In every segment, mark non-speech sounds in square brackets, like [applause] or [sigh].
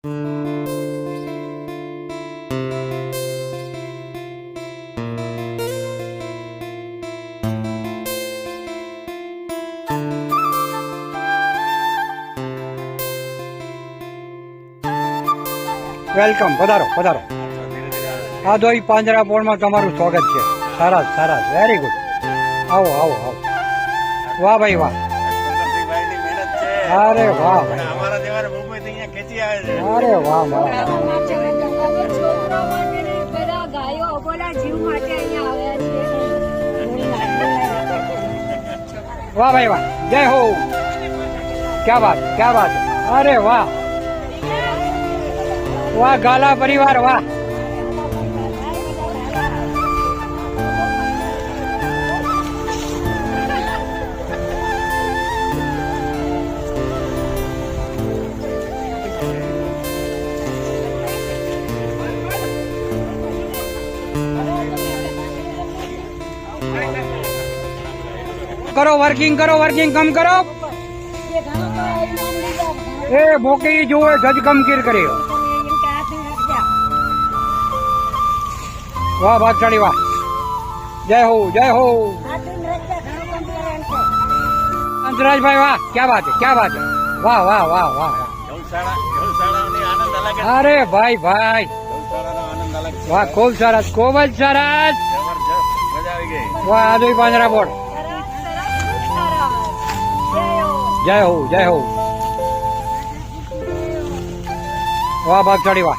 Welcome પધારો પધારો પાંજરા પોળમાં તમારું સ્વાગત છે. સારા સારા વેરી ગુડ આવો આવો આવો. વાહ ભાઈ વાહ. અરે વાહ ભાઈ જેવાને મુંબઈથી અહીંયા ખેંચી આવે છે. અરે વાહ વાહ ગાયો અબોલા જીવ માટે અહીંયા આવ્યા વાહ ભાઈ, વાહ. જય હો. ક્યા વાત ક્યા વાત અરે વાહ. વાહ, ગાલા પરિવાર, વાહ. કરો વર્કિંગ કરો વર્કિંગ કમ કરો. એ ભોકી જોવે જજ કમકીર કર્યો વાહ ભાગશાળી વાહ. જય હો જય હો. હંસરાજભાઈ વાહ ક્યાં વાત ક્યાં વાત વાહ વાહ વાહ વાહ અરે ભાઈ ભાઈ. વાહ ખૂબ સરસ ખૂબ જ સરસ. વાહ આદોઈ પાંજરા બોર્ડ. જય હો જય હો. વાહ ભાગ ચડી વાહ.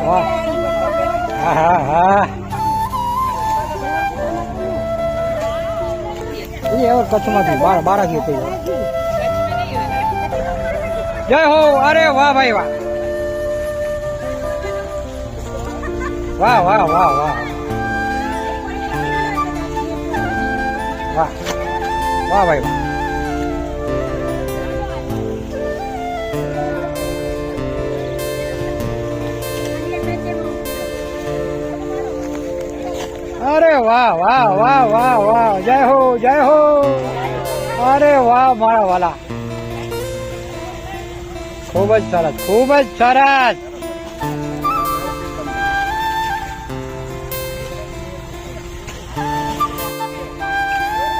હા હા હા. એ હવે બાર થઈ જય હો, અરે વાહ, ભાઈ વાહ. વાહ વાહ વાહ વાહ. વાહ. વાહ, ભાઈ અરે વાહ વાહ વાહ વાહ વાહ. જય હો જય હો. અરે વાહ, મારા વાલા. ખૂબ જ સરસ, ખૂબ જ સરસ.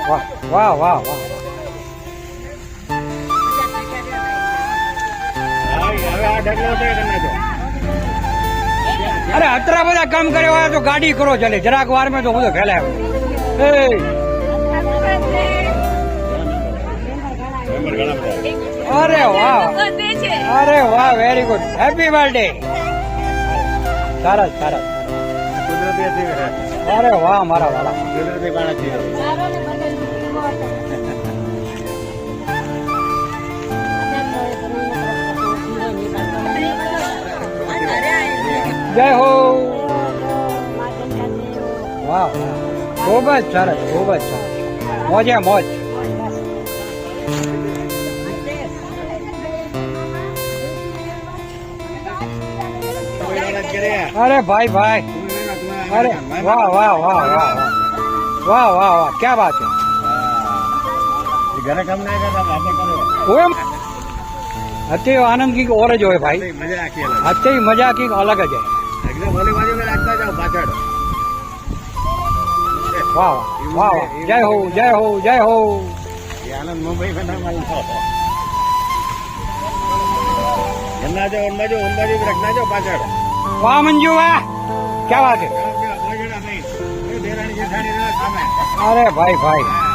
वाह वाह वाह वाह અરે અત્રા બધા કામ કર્યા તો ગાડી કરો ચાલે જરાક વાર મેં તો બધો ફેલાયો અરે વાહ અરે વાહ વેરી ગુડ હેપી બર્થડે સરસ સરસ અરે વાહ મારા વાળા જય હો. વાહ. ખૂબ જ સરસ ખૂબ જ સરસ. મોજે મોજ. અરે ભાઈ ભાઈ. અરે વાહ વાહ વાહ વાહ. વાહ વાહ વાહ. ક્યાં વાત છે? હોય અત્યારે આનંદ કંઈક ઓર જ હોય ભાઈ. અત્યારે મજા કંઈક અલગ જ વાહ પાછળ. વાહ મંજુ વાહ. ક્યાં વાત અરે ભાઈ ભાઈ.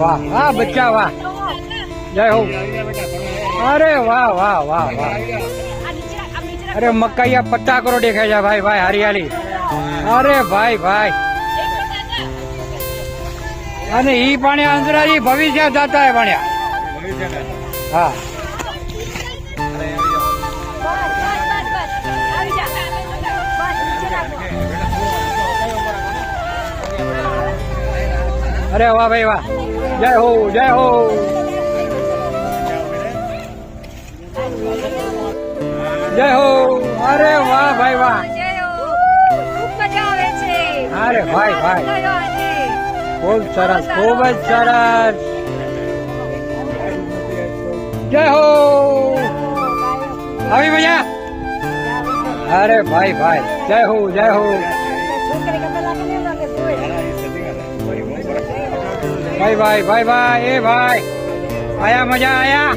વાહ હા બચ્ચા, વાહ. જય હો. અરે વાહ વાહ વાહ વાહ. અરે મકાઈયા પત્તા કરો દેખાય છે, ભાઈ ભાઈ, હરિયાળી. અરે ભાઈ ભાઈ. અને ઈ પાણી અંદરાજી ભવિષ્ય જાતા હે ભણ્યા. હા. અરે વાહ, ભાઈ, વાહ. જય હો જય હો. જય હો. અરે વાહ, ભાઈ વાહ. અરે ભાઈ ભાઈ. ખૂબ સરસ, ખૂબ જ સરસ. જય હો. આવી મજા અરે ભાઈ ભાઈ. જય હો જય હો. ભાઈ ભાઈ ભાઈ ભાઈ એ ભાઈ આયા મજા આયા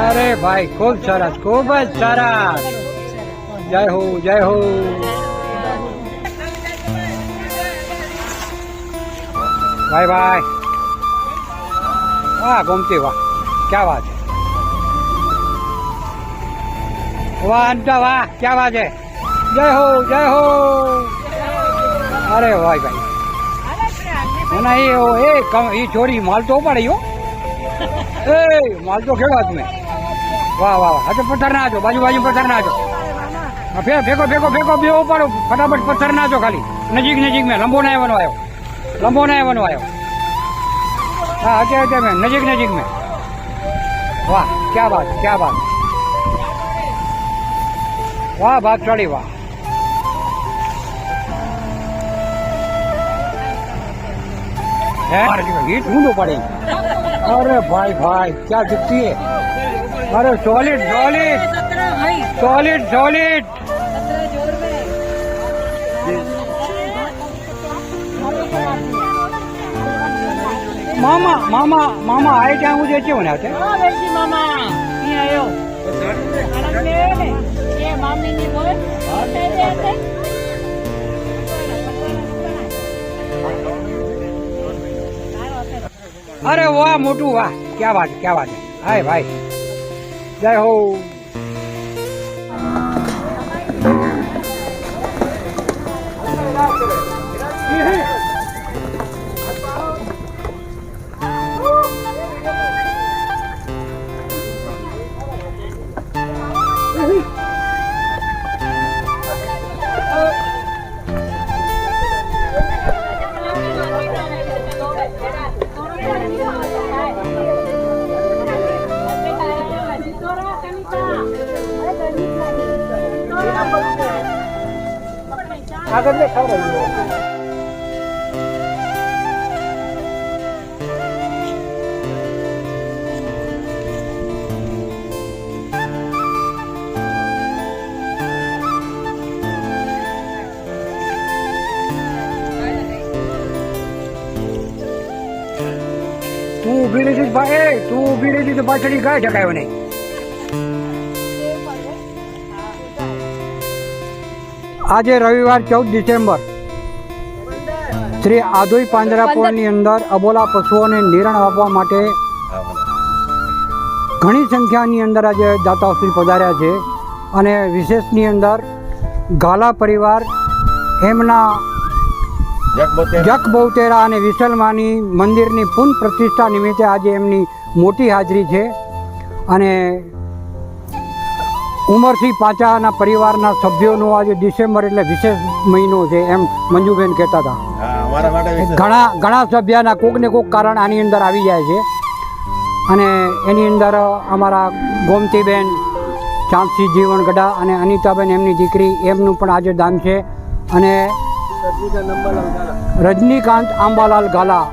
અરે ભાઈ ખૂબ સરસ ખૂબ જ સરસ જય હો જય હો ભાઈ ભાઈ વાહ ગોમતી વાહ ક્યાં વાત છે વાહ અંતા વાહ ક્યાં વાત છે જય હો જય હો અરે ભાઈ ભાઈ ના એ એ ચોરી માલ તો ઉપાડી હો. [laughs] એ માલ તો ખેડવા તમે વાહ વાહ હા તો પથ્થર ના આજો બાજુ બાજુ પથ્થર ના આજો ફેંકો ફેંકો ફેંકો બે ઉપાડો. ફટાફટ પથ્થર ના આજો ખાલી. નજીક નજીક મેં લંબો ના આવવાનો આવ્યો. લંબો ના આવવાનો આવ્યો. હા અત્યારે અત્યારે મેં નજીક નજીક મેં. વાહ ક્યાં વાત ક્યાં વાત વાહ ભાગશાળી વાહ. ये ढूंढो पड़ेगी अरे भाई भाई क्या दिखती है? अरे सॉलिड सॉलिड सॉलिड सॉलिड मामा मामा मामा आए क्या मुझे अच्छे होने आते? मामा आयो। तो મામા વાહ મોટું વાહ. ક્યાં વાત ક્યાં વાત. હાય ભાઈ. જય છે. આગળ ને ખબર તું ઊભી રહી ભાઈ તું ઊભી રહી તો પાછળ ગાય ઢકાયો નહીં. આજે રવિવાર ચૌદ ડિસેમ્બર. શ્રી આધોઈ પાંજરાપોળની અંદર અબોલા પશુઓને નિરણ આપવા માટે ઘણી સંખ્યાની અંદર આજે દાતાશ્રી પધાર્યા છે અને વિશેષની અંદર ગાલા પરિવાર એમના જક બહુતેરા અને વિસલમાની મંદિરની પુનઃ પ્રતિષ્ઠા નિમિત્તે આજે એમની મોટી હાજરી છે અને ઉમરસિંહ પાછાના પરિવારના સભ્યોનો આજે ડિસેમ્બર એટલે વિશેષ મહિનો છે એમ મંજુબેન કહેતા હતા. ઘણા ઘણા સભ્યના કોક ને કોક કારણ આની અંદર આવી જાય છે. અને એની અંદર અમારા ગોમતીબેન ચાંદસિંહ જીવન ગઢા અને અનિતાબેન એમની દીકરી એમનું પણ આજે દાન છે. અને રજનીકાંત આંબાલાલ ગાલા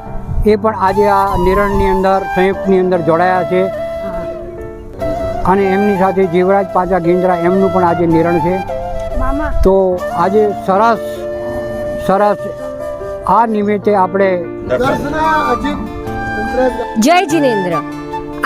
એ પણ આજે આ નિરણની અંદર સંયુક્તની અંદર જોડાયા છે. અને એમની સાથે જીવરાજ પાજા ગિંદરા એમનું પણ આજે નિરણ છે. તો આજે સરસ સરસ આ નિમિત્તે આપણે જય જીનેન્દ્ર.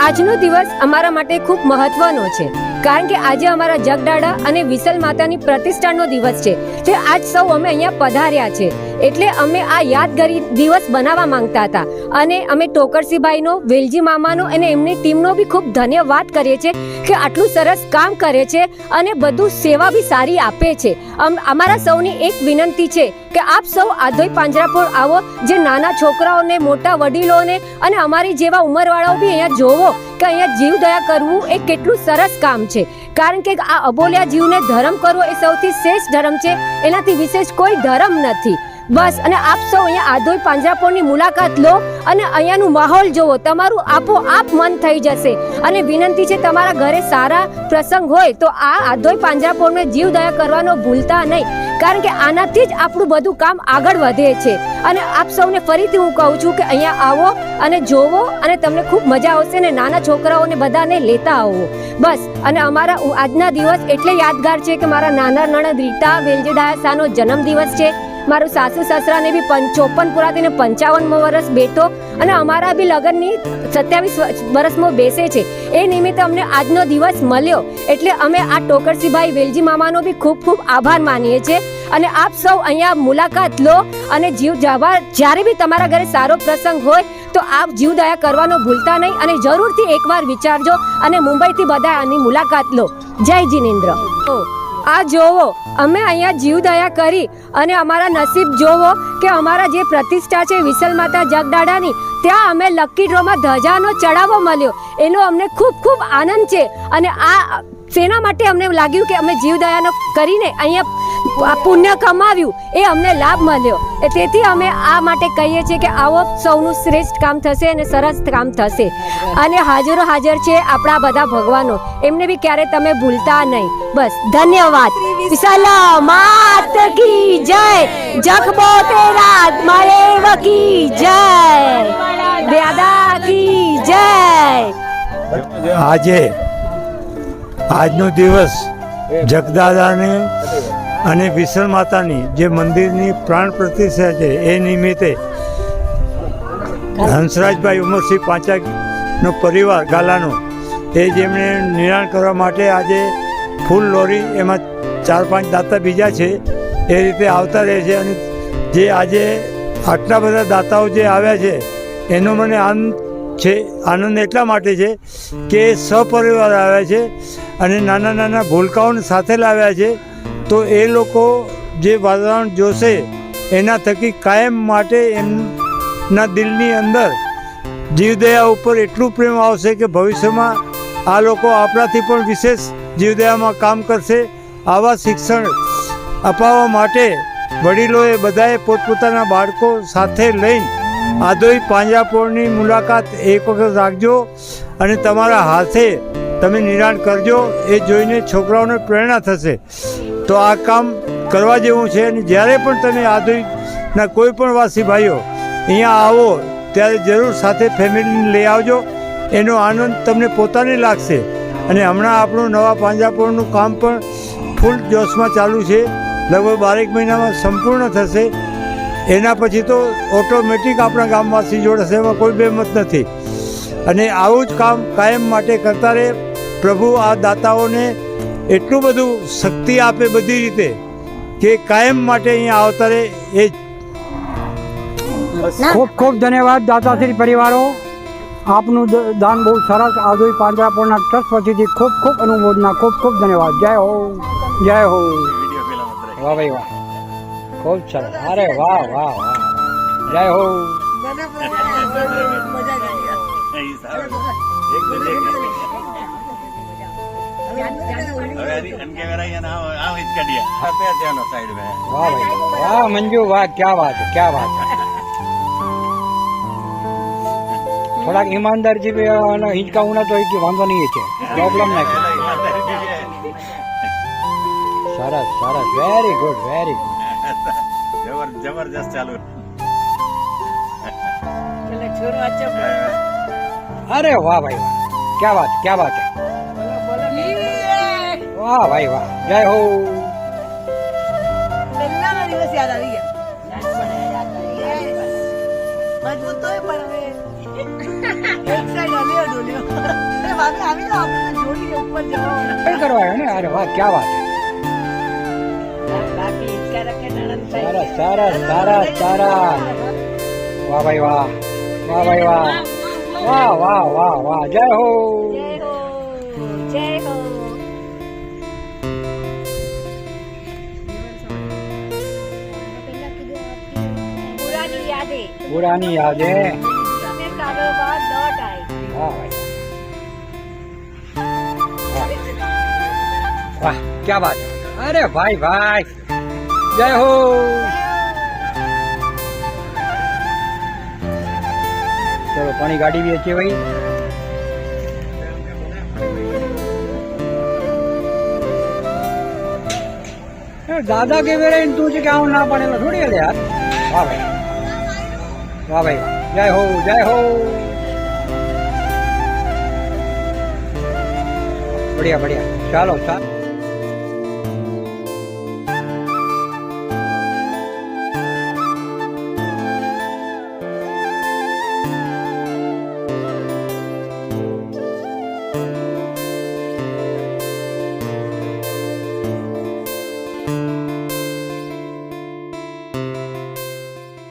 આજનો દિવસ અમારા માટે ખૂબ મહત્વનો છે કારણ કે આજે અમારા જગડાડા અને વિસલ માતાની પ્રતિષ્ઠાનો દિવસ છે તે આજ સૌ અમે અહીંયા પધાર્યા છે. એટલે અમે આ યાદગારી દિવસ બનાવવા માંગતા હતા. અને અમે ટોકરસીભાઈનો વેલજી મામાનો અને એમની ટીમનો બી ખૂબ ધન્યવાદ કરીએ છીએ કે આટલું સરસ કામ કરે છે અને બધું સેવા બી સારી આપે છે. અમ- અમારા સૌની એક વિનંતી છે કે આપ સૌ આધોઈ પાંજરાપોળ આવો, જે નાના છોકરાઓને, મોટા વડીલોને અને અમારી જેવા ઉંમરવાળાઓ બી અહીંયા જોવો કે અહીંયા જીવ દયા કરવું એ કેટલું સરસ કામ છે. કારણ કે આ અબોલ્યા જીવને ધર્મ કરવો એ સૌથી શ્રેષ્ઠ ધર્મ છે. એનાથી વિશેષ કોઈ ધર્મ નથી. બસ, અને આપ સૌ અહીંયા આધોઈ પાંજરાપોળની મુલાકાત લો અને અહીંયાનું માહોલ જોવો તમારું આપોઆપ મન થઈ જશે. અને વિનંતી છે, તમારા ઘરે સારા પ્રસંગ હોય તો આ આધોઈ પાંજરાપોળને જીવદયા કરવાનો ભૂલતા નહીં. કારણ કે આનાથી જ આપણું બધું કામ આગળ વધે છે. અને આપ સૌને ફરીથી હું કહું છું કે અહીંયા આવો અને જોવો અને તમને ખૂબ મજા આવશે ને નાના છોકરાઓને બધાને લેતા આવો. બસ, અને અમારા આજના દિવસ એટલે યાદગાર છે કે મારા નાના નણદ રીટા વેલજેડાયાસાનો જન્મદિવસ છે. મારું સાસુ સસરાને બી ચોપન પૂરા થઈને પંચાવનમો વર્ષ બેઠો અને અમારા બી લગ્નની સત્યાવીસ વર્ષમાં બેસે છે. એ નિમિત્તે અમને આજનો દિવસ મળ્યો. એટલે અમે આ ટોકરસીભાઈ વેલજી મામાનો બી ખૂબ ખૂબ આભાર માનીએ છીએ. અને આપ સૌ અહીંયા મુલાકાત લો અને જીવ જવા જ્યારે બી તમારા ઘરે સારો પ્રસંગ હોય તો આપ જીવ દયા કરવાનો ભૂલતા નહીં અને જરૂરથી એકવાર વિચારજો અને મુંબઈથી બધા આની મુલાકાત લો. જય જીનેન્દ્ર. ઓ, આ જોવો, અમે અહીંયા જીવ દયા કરી અને અમારા નસીબ જોવો કે અમારા જે પ્રતિષ્ઠા છે વિસલ માતા જગદાડાની, ત્યાં અમે લકી ડ્રોમાં ધજાનો ચડાવો મળ્યો. એનો અમને ખૂબ ખૂબ આનંદ છે. અને આ શેના માટે અમને લાગ્યું કે અમે જીવ દયાનો કરીને અહીંયા પુણ્ય કમાવ્યું, એ અમને લાભ મળ્યો. એ તેથી અમે આ માટે કહીએ છીએ કે આવો સૌનું શ્રેષ્ઠ કામ થશે અને સરસ કામ થશે. અને હાજરો હાજર છે આપણા બધા ભગવાનો. એમને બી ક્યારે તમે ભૂલતા નહીં. બસ, ધન્યવાદ. સલામત કી જય. જખબો તેરા માયેવ કી જય. દાદા કી જય. આજે આજનો દિવસ જગદાદાને અને વિસલ માતાની જે મંદિરની પ્રાણ પ્રતિષ્ઠા છે એ નિમિત્તે હંસરાજભાઈ ઉમરસિંહ પાંચાનો પરિવાર ગાલાનો એ જેમણે નિર્માણ કરવા માટે આજે ફૂલ લોરી એમાં ચાર પાંચ દાતા બીજા છે એ રીતે આવતા રહે છે અને જે આજે આટલા બધા દાતાઓ જે આવ્યા છે એનો મને આનંદ છે. આનંદ એટલા માટે છે કે સપરિવાર આવ્યા છે અને નાના નાના ભૂલકાઓને સાથે લાવ્યા છે. તો એ લોકો જે વાતાવરણ જોશે એના થકી કાયમ માટે એમના દિલની અંદર જીવદયા ઉપર એટલું પ્રેમ આવશે કે ભવિષ્યમાં આ લોકો આપણાથી પણ વિશેષ જીવદયામાં કામ કરશે. આવા શિક્ષણ અપાવવા માટે વડીલોએ બધાએ પોતપોતાના બાળકો સાથે લઈને આદોઈ પાંજરાપોળની મુલાકાત એક વખત રાખજો અને તમારા હાથે તમે નિરાણ કરજો, એ જોઈને છોકરાઓને પ્રેરણા થશે. તો આ કામ કરવા જેવું છે અને જ્યારે પણ તમે આદોઈના કોઈ પણ વાસી ભાઈઓ અહીંયા આવો, ત્યારે જરૂર સાથે ફેમિલીને લઈ આવજો. એનો આનંદ તમને પોતાને લાગશે. અને હમણાં આપણું નવા પાંજરાપોળનું કામ પણ ફૂલ જોશમાં ચાલુ છે. લગભગ બારેક મહિનામાં સંપૂર્ણ થશે. એના પછી તો ઓટોમેટિક આપણા ગામવાસી જોડશે એમાં કોઈ બેમત નથી. અને આવું જ કામ કાયમ માટે કરતા રહે. પ્રભુ આ દાતાઓને એટલું બધું શક્તિ આપે બધી રીતે કે કાયમ માટે અહીંયા આવતા રહે એ ખૂબ ખૂબ ધન્યવાદ દાતાશ્રી પરિવારો. આપનું દ- દાન બહુ સરસ. આદોઈ પાંજરાપોળના ટ્રસ્ટ પછીથી ખૂબ ખૂબ અનુમોદના ખૂબ ખૂબ ધન્યવાદ. જય હો. જય હો. વાહ ભાઈ વાહ. ખૂબ સરસ અરે વાહ વાહ વાહ જય હો. વાહ મંજુ વાહ ક્યાં વાત ક્યાં વાત. થોડાક ઈમાનદારજી હિંચકાવું ના તો કે વાંધો નહીં છે. પ્રોબ્લેમ ના સરસ સરસ. વેરી ગુડ વેરી ગુડ જબર જબરજસ્ત ચાલુ. અરે વાહ ભાઈ વાહ. ક્યા વાત ક્યા વાત है વાહ ભાઈ વાહ. જય હો. પહેલાના દિવસ યાદ આવી ગયા. મજબૂત તોય પણ હવે એક સાઈડ હલ્યો ડોલ્યો આવી જાઓ આપણે જોડીએ ઉપર જવાનું. કરવા ને? અરે વાહ ક્યાં વાત है સરસ સરસ સરસ સરસ વાહ ભાઈ વાહ. વાહ ભાઈ વાહ. વાહ વાહ વાહ વાહ. જય હો. જય હો. પુરાની યાદે. વાહ ક્યાં વાત. અરે ભાઈ ભાઈ. જય હો. ચલો, પાણી ગાડી બી હચી ભાઈ. દાદા કે વેરે તું છે કે આવું ના પાડેલો થોડી હલે યાર. વાહ ભાઈ. વાહ ભાઈ. જય હો જય હો. બઢિયા બઢિયા. ચાલો ચાલો.